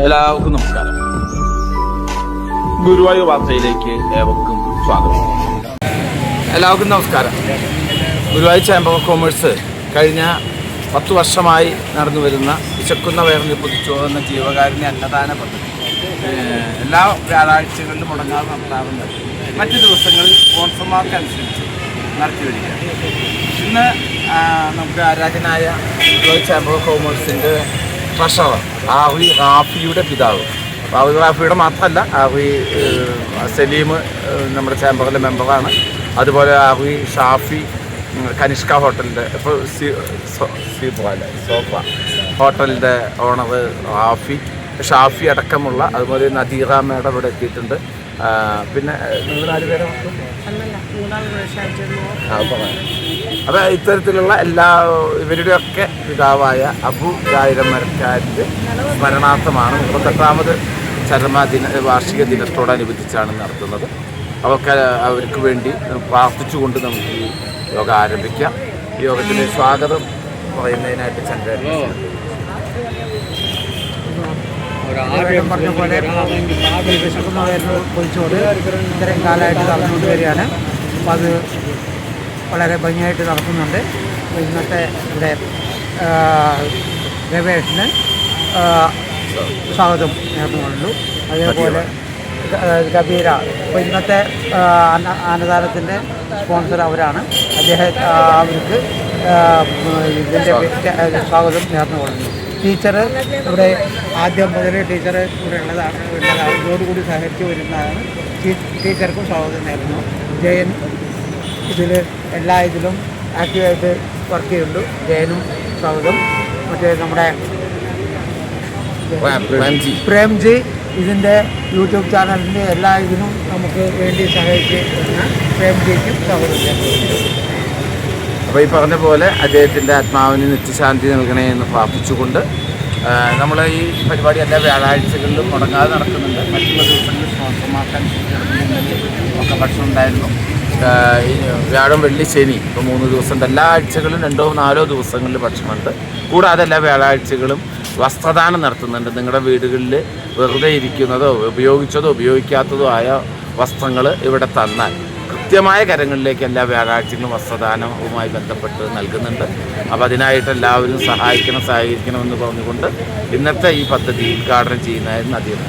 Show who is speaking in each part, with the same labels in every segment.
Speaker 1: എല്ലാവർക്കും നമസ്കാരം. ഗുരുവായൂർ വാർത്തയിലേക്ക് ഏവർക്കും സ്വാഗതം. എല്ലാവർക്കും നമസ്കാരം. ഗുരുവായൂർ ചേംബർ ഓഫ് കോമേഴ്സ് കഴിഞ്ഞ പത്ത് വർഷമായി നടന്നു വരുന്ന വിശക്കുന്ന വയറിന് പുതിച്ചു എന്ന ജീവകാരുണ്യ അന്നദാന പദ്ധതി. എല്ലാ വ്യാഴാഴ്ചകളിലും മുടങ്ങാതെ നടത്താറുണ്ട്. മറ്റു ദിവസങ്ങളിൽ സ്പോൺസർമാർക്കനുസരിച്ച് നടത്തി വരികയാണ്. ഇന്ന് നമുക്ക് ആരാധനായ ഗുരുവായൂർ ചേംബർ ഓഫ് കൊമേഴ്സിന്റെ ട്രഷറർ ആഹുയി റാഫിയുടെ പിതാവ്. ആഹുയി റാഫിയുടെ മാത്രമല്ല ആഹുയി സലീം നമ്മുടെ ചേംബറിലെ മെമ്പറാണ്. അതുപോലെ ആഹുയി ഷാഫി കനിഷ്ക ഹോട്ടലിന്റെ ഇപ്പോൾ സി സോ- അല്ല സോഫ ഹോട്ടലിന്റെ ഓണർ റാഫി ഷാഫി അടക്കമുള്ള അതുപോലെ നദീറ മേഡം ഇവിടെ എത്തിയിട്ടുണ്ട്. പിന്നെ നിങ്ങൾ നാല് പേരെ അപ്പോൾ ഇത്തരത്തിലുള്ള എല്ലാ ഇവരുടെയൊക്കെ പിതാവായ അബു ഗായിരം മരക്കാരിന്റെ സ്മരണാർത്ഥമാണ് മുപ്പത്തെട്ടാമത് ചരമ ദിന വാർഷിക ദിനത്തോടനുബന്ധിച്ചാണ് നടത്തുന്നത്. അവർക്ക് അവർക്ക് വേണ്ടി പ്രാർത്ഥിച്ചുകൊണ്ട് നമുക്ക് ഈ യോഗ ആരംഭിക്കാം. ഈ യോഗത്തിന് സ്വാഗതം പറയുന്നതിനായിട്ട് ചന്ദ്രൻ.
Speaker 2: പറഞ്ഞ പോലെ ഇത്രയും കാലമായിട്ട് നടന്നുകൊണ്ട് വരികയാണ്. അപ്പോൾ അത് വളരെ ഭംഗിയായിട്ട് നടക്കുന്നുണ്ട്. ഇന്നത്തെ ഇവിടെ ഗവേഷന് സ്വാഗതം നേർന്നുകൊള്ളു അതേപോലെ കബീര ഇപ്പോൾ ഇന്നത്തെ അന്നദാനത്തിന്റെ സ്പോൺസർ അവരാണ്. അദ്ദേഹം അവർക്ക് ഇതിന്റെ സ്വാഗതം നേർന്നുകൊള്ളുന്നു. ടീച്ചർ ഇവിടെ ആദ്യം മുതൽ ടീച്ചർ ഇവിടെ ഉള്ളതാണ്. ഉള്ളതാണ് ഇതോടുകൂടി സഹകരിച്ച് വരുന്നതാണ്. ടീച്ചർക്കും സ്വാഗതം നേരുന്നു ജയൻ ഇതിൽ എല്ലാ ഇതിലും ആക്റ്റീവായിട്ട് വർക്ക് ചെയ്യുന്നുണ്ട്. ജയനും സ്വാഗതം മറ്റേ നമ്മുടെ
Speaker 1: പ്രേംജി
Speaker 2: ഇതിന്റെ യൂട്യൂബ് ചാനലിന്റെ എല്ലാ ഇതിനും നമുക്ക് വേണ്ടി സഹായിച്ച് വരുന്ന പ്രേംജിക്കും ചെയ്യുന്നു
Speaker 1: അപ്പോൾ ഈ പറഞ്ഞ പോലെ അദ്ദേഹത്തിന്റെ ആത്മാവിന് നിത്യശാന്തി നൽകണേ എന്ന് പ്രാർത്ഥിച്ചുകൊണ്ട് നമ്മൾ ഈ പരിപാടി എല്ലാ വ്യാഴാഴ്ചകളിലും മുടങ്ങാതെ നടക്കുന്നുണ്ട്. മറ്റുള്ള ദിവസങ്ങളിൽ സ്പോൺസർമാക്കാൻ ഒക്കെ ഭക്ഷണം ഉണ്ടായിരുന്നു വ്യാഴം വെള്ളി ശനി ഇപ്പോൾ മൂന്ന് ദിവസമുണ്ട് എല്ലാ ആഴ്ചകളും രണ്ടോ നാലോ ദിവസങ്ങളിൽ ഭക്ഷണമുണ്ട്. കൂടാതെ എല്ലാ വ്യാഴാഴ്ചകളും വസ്ത്രദാനം നടത്തുന്നുണ്ട്. നിങ്ങളുടെ വീടുകളിൽ വെറുതെ ഇരിക്കുന്നതോ ഉപയോഗിച്ചതോ ഉപയോഗിക്കാത്തതോ ആയ വസ്ത്രങ്ങൾ ഇവിടെ തന്നാൽ കൃത്യമായ കരങ്ങളിലേക്ക് എല്ലാ വ്യാഴാഴ്ചകളും വസ്ത്രദാനവുമായി ബന്ധപ്പെട്ട് നൽകുന്നുണ്ട്. അപ്പോൾ അതിനായിട്ട് എല്ലാവരും സഹായിക്കണം സഹകരിക്കണമെന്ന് പറഞ്ഞുകൊണ്ട് ഇന്നത്തെ ഈ പദ്ധതി ഉദ്ഘാടനം ചെയ്യുന്നതായിരുന്നു അദ്ദേഹം.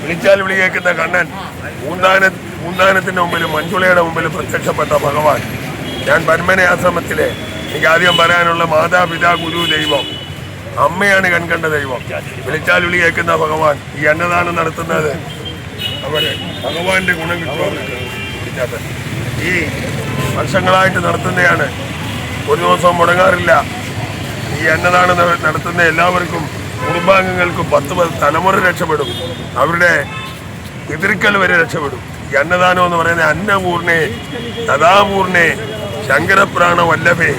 Speaker 3: വിളിച്ചാൽ വിളി കേൾക്കുന്ന കണ്ണൻ മൂന്നാന മൂന്നാനത്തിന്റെ മുമ്പിൽ മഞ്ജുളയുടെ മുമ്പിൽ പ്രത്യക്ഷപ്പെട്ട ഭഗവാൻ. ഞാൻ പന്മന ആശ്രമത്തിലെ എനിക്ക് ആദ്യം പറയാനുള്ള മാതാപിതാ ഗുരു ദൈവം. അമ്മയാണ് കൺകണ്ട ദൈവം. വിളിച്ചാൽ വിളി കേൾക്കുന്ന ഭഗവാൻ. ഈ അന്നദാനം നടത്തുന്നത് അവർ ഭഗവാന്റെ ഗുണം വിളിച്ചാൽ ഈ വർഷങ്ങളായിട്ട് നടത്തുന്നതാണ് ഒരു ദിവസം മുടങ്ങാറില്ല. ഈ അന്നദാനം നടത്തുന്ന എല്ലാവർക്കും കുടുംബാംഗങ്ങൾക്കും പത്ത് പത്ത് തലമുറ രക്ഷപ്പെടും. അവരുടെ എതിർക്കൽ വരെ രക്ഷപ്പെടും. ഈ അന്നദാനം എന്ന് പറയുന്ന അന്നപൂർണേ സദാപൂർണേ ശങ്കരപ്രാണ വല്ലഭേ.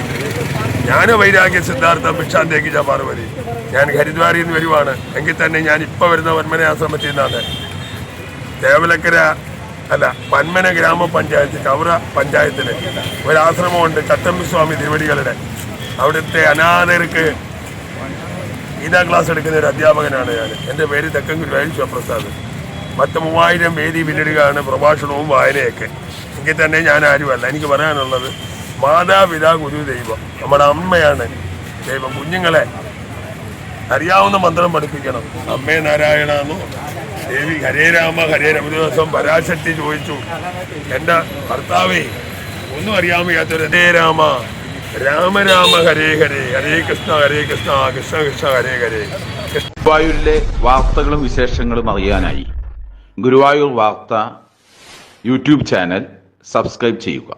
Speaker 3: ഞാൻ വൈരാഗ്യ സിദ്ധാർത്ഥ ഭിക്ഷാന്തേക്ക് പാർവതി ഞാൻ ഹരിദ്വാരിൽ നിന്ന് വരുവാണ്. എങ്കിൽ തന്നെ ഞാൻ ഇപ്പോൾ വരുന്ന വന്മനെ ആശ്രമത്തിൽ നിന്നാണ്. തേവലക്കര അല്ല പന്മന ഗ്രാമപഞ്ചായത്ത് കവറ പഞ്ചായത്തിൽ ഒരാശ്രമമുണ്ട് ചട്ടമ്പിസ്വാമി തിരുവടികളുടെ. അവിടുത്തെ അനാഥർക്ക് ഗീതാ ക്ലാസ് എടുക്കുന്ന ഒരു അധ്യാപകനാണ് ഞാൻ. എന്റെ പേര് തെക്കൻ ഗുരുവായൂർ ശിവപ്രസാദ്. പത്ത് മൂവായിരം വേദി പിന്നിടുകയാണ് പ്രഭാഷണവും വായനയൊക്കെ. എങ്കിൽ തന്നെ ഞാൻ ആരുമല്ല. എനിക്ക് പറയാനുള്ളത് മാതാപിതാ ഗുരു ദൈവം. നമ്മുടെ അമ്മയാണ് ദൈവം. കുഞ്ഞുങ്ങളെ അറിയാവുന്ന മന്ത്രം പഠിപ്പിക്കണം. അമ്മേ നാരായണ എന്നോ ദേവി ഹരേ രാമ ഹരേ രാമ ദിവസം പരാശക്തി ചോദിച്ചു. എന്റെ ഭർത്താവേ ഒന്നും അറിയാൻ വയ്യാത്തൊരു ഹരേ രാമ. രാമ രാമ ഹരേ ഹരേ. ഹരേ കൃഷ്ണ ഹരേ കൃഷ്ണ കൃഷ്ണ കൃഷ്ണ ഹരേ ഹരേ.
Speaker 1: ഗുരുവായൂരിലെ വാർത്തകളും വിശേഷങ്ങളും അറിയാനായി ഗുരുവായൂർ വാർത്ത യൂട്യൂബ് ചാനൽ സബ്സ്ക്രൈബ് ചെയ്യുക.